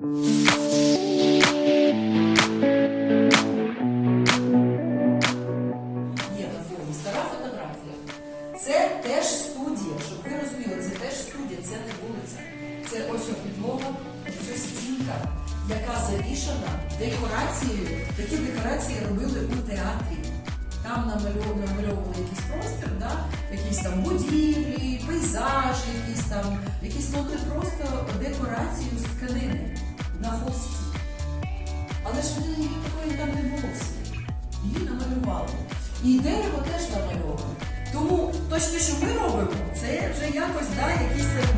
Є на фоні стара фотографія. Це теж студія, щоб ви розуміли, це теж студія, це не вулиця. Це ось підлога, це стінка, яка завішана декорацією. Такі декорації робили у театрі. Там намальовували, якийсь простір, да? якісь там будівлі, пейзажі, якісь там, якісь могли просто декорацію ж неї такої там не було. Її намалювали. І дерево теж намальоване. Тому то, що ми робимо, це вже якось да, якісь.